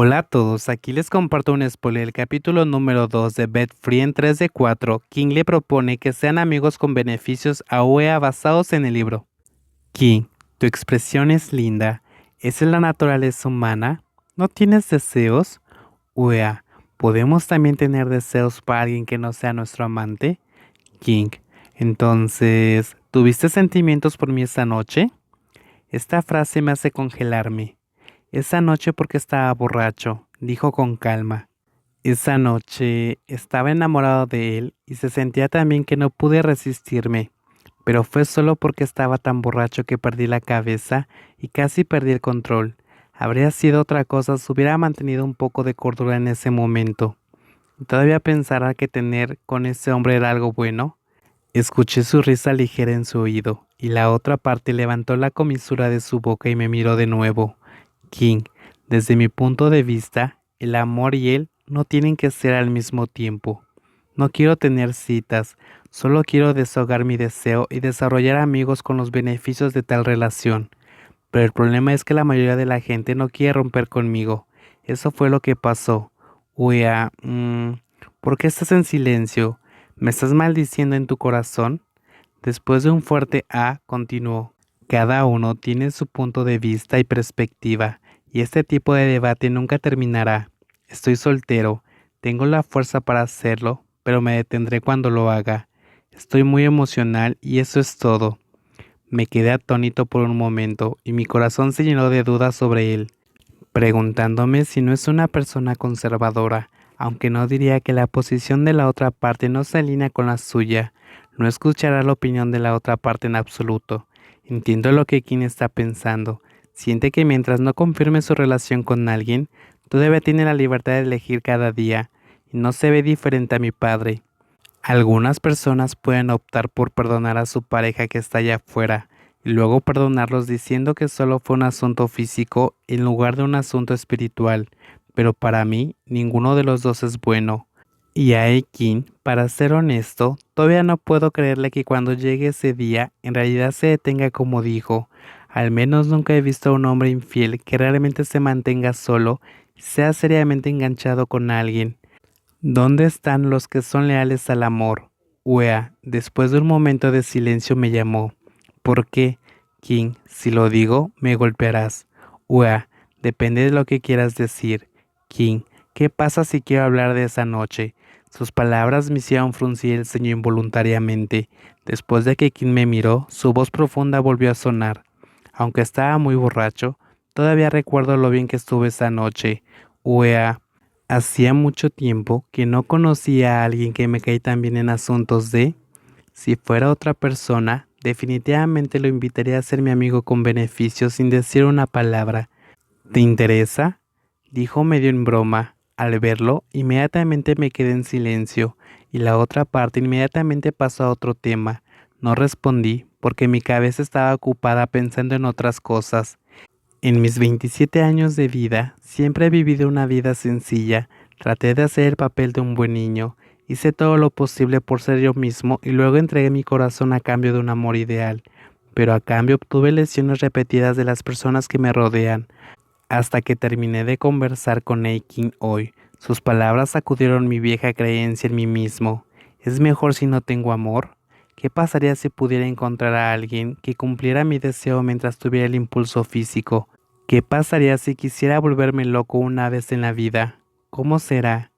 Hola a todos, aquí les comparto un spoiler del capítulo número 2 de Bet Free en 3 de 4. King le propone que sean amigos con beneficios a UEA basados en el libro. King, tu expresión es linda. ¿Esa es la naturaleza humana? ¿No tienes deseos? UEA, ¿podemos también tener deseos para alguien que no sea nuestro amante? King, entonces, ¿tuviste sentimientos por mí esa noche? Esta frase me hace congelarme. Esa noche porque estaba borracho, dijo con calma. Esa noche estaba enamorado de él y se sentía también que no pude resistirme, pero fue solo porque estaba tan borracho que perdí la cabeza y casi perdí el control. Habría sido otra cosa si hubiera mantenido un poco de cordura en ese momento. ¿Todavía pensará que tener con ese hombre era algo bueno? Escuché su risa ligera en su oído, y la otra parte levantó la comisura de su boca y me miró de nuevo. King, desde mi punto de vista, el amor y él no tienen que ser al mismo tiempo. No quiero tener citas, solo quiero desahogar mi deseo y desarrollar amigos con los beneficios de tal relación. Pero el problema es que la mayoría de la gente no quiere romper conmigo. Eso fue lo que pasó. Uea, mmm, ¿por qué estás en silencio? ¿Me estás maldiciendo en tu corazón? Después de un fuerte A, continuó. Cada uno tiene su punto de vista y perspectiva, y este tipo de debate nunca terminará. Estoy soltero, tengo la fuerza para hacerlo, pero me detendré cuando lo haga. Estoy muy emocional y eso es todo. Me quedé atónito por un momento y mi corazón se llenó de dudas sobre él, preguntándome si no es una persona conservadora, aunque no diría que la posición de la otra parte no se alinea con la suya. No escuchará la opinión de la otra parte en absoluto. Entiendo lo que Kim está pensando. Siente que mientras no confirme su relación con alguien, todavía tiene la libertad de elegir cada día y no se ve diferente a mi padre. Algunas personas pueden optar por perdonar a su pareja que está allá afuera y luego perdonarlos diciendo que solo fue un asunto físico en lugar de un asunto espiritual, pero para mí ninguno de los dos es bueno. Y a Eikin, para ser honesto, todavía no puedo creerle que cuando llegue ese día en realidad se detenga como dijo. Al menos nunca he visto a un hombre infiel que realmente se mantenga solo sea seriamente enganchado con alguien. ¿Dónde están los que son leales al amor? Wea, después de un momento de silencio me llamó. ¿Por qué? King, si lo digo, me golpearás. Wea, depende de lo que quieras decir. King, ¿qué pasa si quiero hablar de esa noche? Sus palabras me hicieron fruncir el ceño involuntariamente. Después de que Kim me miró, su voz profunda volvió a sonar. Aunque estaba muy borracho, todavía recuerdo lo bien que estuve esa noche. Uea, hacía mucho tiempo que no conocía a alguien que me caí tan bien en asuntos de... Si fuera otra persona, definitivamente lo invitaría a ser mi amigo con beneficios sin decir una palabra. ¿Te interesa? Dijo medio en broma. Al verlo, inmediatamente me quedé en silencio y la otra parte inmediatamente pasó a otro tema. No respondí porque mi cabeza estaba ocupada pensando en otras cosas. En mis 27 años de vida siempre he vivido una vida sencilla. Traté de hacer el papel de un buen niño. Hice todo lo posible por ser yo mismo y luego entregué mi corazón a cambio de un amor ideal. Pero a cambio obtuve lesiones repetidas de las personas que me rodean hasta que terminé de conversar con Aikin hoy. Sus palabras sacudieron mi vieja creencia en mí mismo. ¿Es mejor si no tengo amor? ¿Qué pasaría si pudiera encontrar a alguien que cumpliera mi deseo mientras tuviera el impulso físico? ¿Qué pasaría si quisiera volverme loco una vez en la vida? ¿Cómo será?